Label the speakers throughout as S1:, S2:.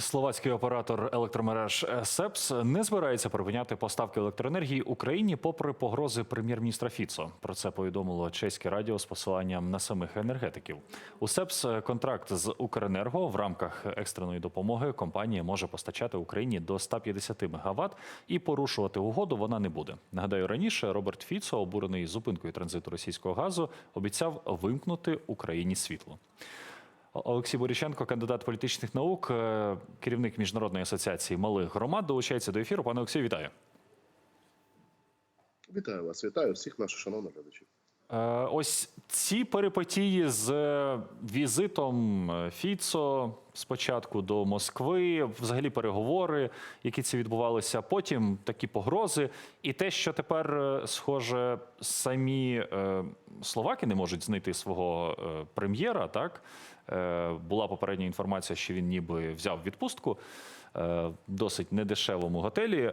S1: Словацький оператор електромереж СЕПС не збирається припиняти поставки електроенергії Україні попри погрози прем'єр-міністра Фіцо. Про це повідомило чеське радіо з посиланням на самих енергетиків. У СЕПС контракт з Укренерго в рамках екстреної допомоги компанія може постачати Україні до 150 МВт і порушувати угоду вона не буде. Нагадаю, раніше Роберт Фіцо, обурений зупинкою транзиту російського газу, обіцяв вимкнути Україні світло. Олексій Боріченко, кандидат політичних наук, е, керівник міжнародної асоціації малих громад, долучається до ефіру. Пане Олексію, вітаю.
S2: Вітаю вас, вітаю всіх наших шановних глядачів.
S1: Е, Ось ці перипетії з е, візитом е, Фіцо спочатку до Москви, взагалі переговори, які це відбувалися, потім такі погрози, і те, що тепер, схоже, самі словаки не можуть знайти свого прем'єра. Так була попередня інформація, що він ніби взяв відпустку досить недешевому готелі.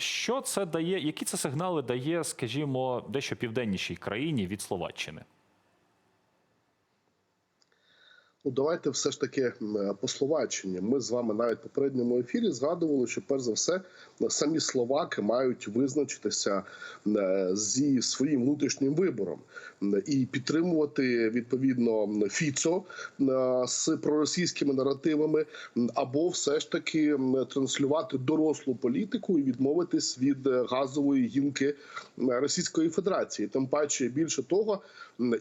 S1: Що це дає? Які це сигнали дає, скажімо, дещо південнішій країні від Словаччини?
S2: Ну, давайте все ж таки по Словаччині. Ми з вами навіть в попередньому ефірі згадували, що перш за все самі словаки мають визначитися е, зі своїм внутрішнім вибором і підтримувати відповідно Фіцо е, з проросійськими наративами, або все ж таки транслювати дорослу політику і відмовитись від е, газової гілки Російської Федерації. Тим паче більше того,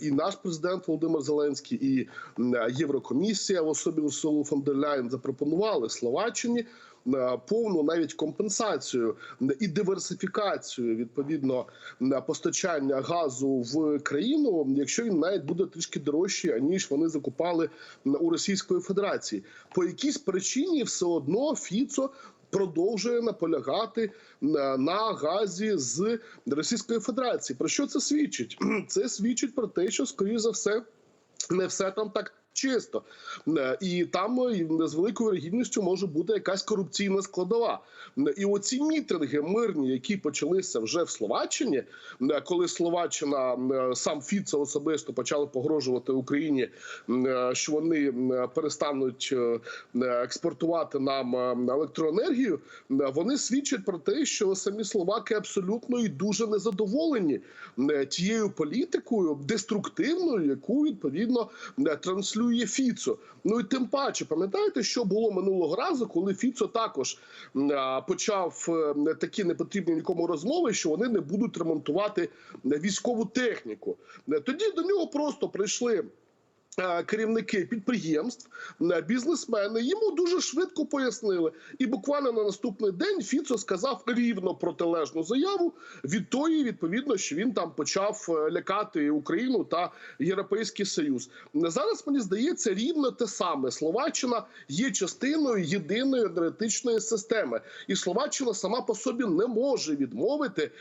S2: і наш президент Володимир Зеленський, і м, Єврокомісія в особі Урсулу фон дер Ляєн запропонували Словаччині е, повну навіть компенсацію і диверсифікацію відповідно м, постачання газу в країну, якщо він навіть буде трішки дорожчий, аніж вони закупали у Російської Федерації. По якійсь причині все одно Фіцо. Продовжує наполягати на, на газі з Російської Федерації. Про що це свідчить? Це свідчить про те, що скоріш за все не все там так. Чисто Е, і там е, з великою вірогідністю може бути якась корупційна складова. Е, І оці мітинги мирні, які почалися вже в Словаччині, коли Словаччина сам Фіце особисто почали погрожувати Україні, що вони перестануть експортувати нам електроенергію. Вони свідчать про те, що самі словаки абсолютно і дуже незадоволені тією політикою деструктивною, яку відповідно е, транслює Фіцо. Ну і тим паче, пам'ятаєте, що було минулого разу, коли Фіцо також почав е, такі непотрібні нікому розмови, що вони не будуть ремонтувати військову техніку. Тоді до нього просто прийшли. Е, Керівники підприємств, е, бізнесмени йому дуже швидко пояснили, і буквально на наступний день Фіцо сказав рівно протилежну заяву від тої, відповідно, що він там почав е, лякати Україну та Європейський Союз. Зараз мені здається рівно те саме. Словаччина є частиною єдиної енергетичної системи, і Словаччина сама по собі не може відмовити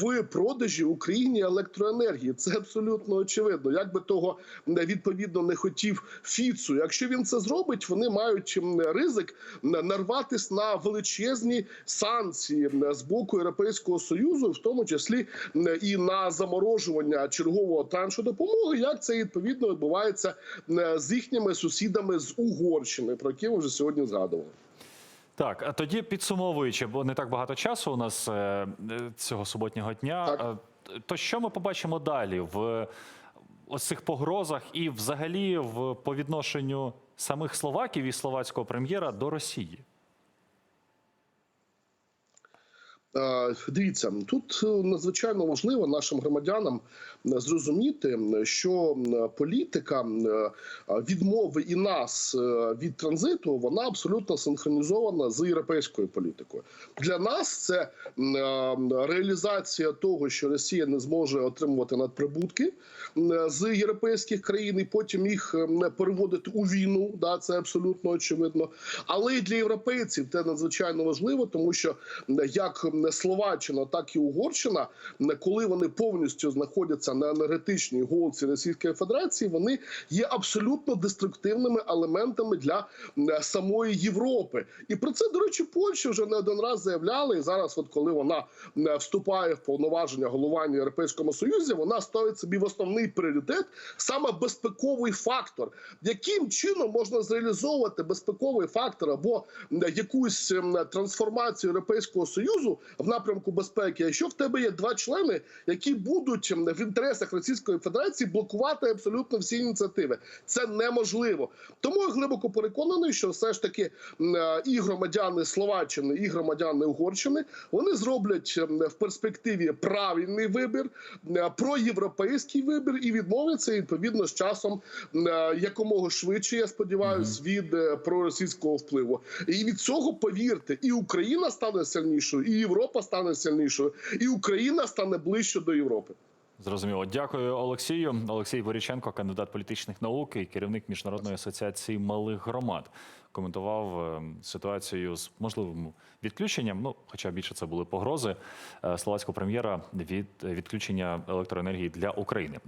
S2: в продажі Україні електроенергії. Це абсолютно очевидно. Як би того м, відповідно не хотів Фіцу. Якщо він це зробить, вони мають ризик м, нарватись на величезні санкції з боку Європейського союзу, в тому числі і на заморожування чергового траншу допомоги. Як це відповідно відбувається з їхніми сусідами з Угорщини, про які ми вже сьогодні згадували.
S1: Так, а тоді підсумовуючи, бо не так багато часу у нас е, е, цього суботнього дня.
S2: Так.
S1: е, То що ми побачимо далі в ось цих погрозах і взагалі в по відношенню самих словаків і словацького прем'єра до Росії?
S2: Дивіться, тут е, надзвичайно важливо нашим громадянам е, зрозуміти, що е, політика е, відмови і нас е, від транзиту вона абсолютно синхронізована з європейською політикою. Для нас це е, реалізація того, що Росія не зможе отримувати надприбутки е, з європейських країн, і потім їх е, переводити у війну. Да, це абсолютно очевидно. Але і для європейців це надзвичайно важливо, тому що е, як не Словаччина, так і Угорщина, коли вони повністю знаходяться на енергетичній голці Російської Федерації, вони є абсолютно деструктивними елементами для самої Європи. І про це, до речі, Польща вже не один раз заявляла. І зараз, от коли вона вступає в повноваження головування Європейському Союзі, вона ставить собі в основний пріоритет саме безпековий фактор. Яким чином можна зреалізовувати безпековий фактор або якусь трансформацію Європейського союзу в напрямку безпеки, якщо в тебе є два члени, які будуть в інтересах Російської Федерації блокувати абсолютно всі ініціативи, це неможливо. Тому я глибоко переконаний, що все ж таки е, і громадяни Словаччини, і громадяни Угорщини вони зроблять в перспективі правильний вибір, е, проєвропейський вибір і відмовляться відповідно з часом е, якомога швидше. Я сподіваюся, від проросійського впливу. І від цього повірте, і Україна стане сильнішою, і Європа стане сильнішою, і Україна стане ближче до Європи.
S1: Зрозуміло. Дякую, Олексію. Олексій Боріченко, кандидат політичних наук і керівник міжнародної асоціації малих громад, коментував е, ситуацію з можливим відключенням. Ну, хоча більше це були погрози е, словацького прем'єра від відключення електроенергії для України.